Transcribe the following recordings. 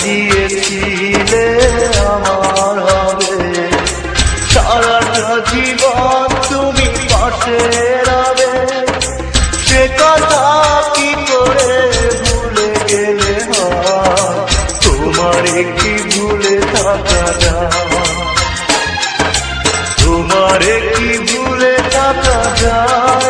দিয়েছিলে আমার হবে। সারাটা জীবন তুমি পাশে রবে সে কথা কি করে ভুলে গেলে তোমারে কি ভুলে থাকা যায় তোমারে কি ভুলে থাকা যায়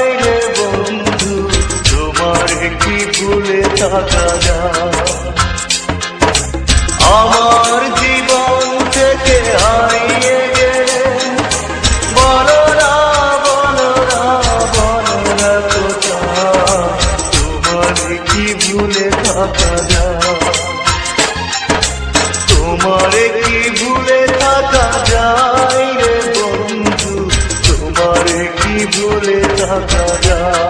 তোমারে কি ভুলে থাকা তোমারে কি ভুলে থাকা যায়?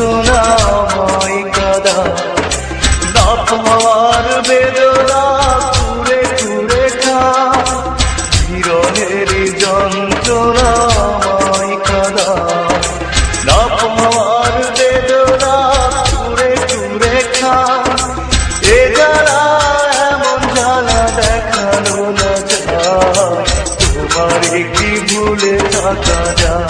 যন্ত্রণাময় কাদা না পাওয়ার বেদনা কুড়ে কুড়ে খা। বিরহের যন্ত্রণাময় কাদা না পাওয়ার বেদনা কুড়ে কুড়ে খা। এ জ্বালা এমন জ্বালা দেখানো না যায়। তোমার কি ভুলে থাকা যায়?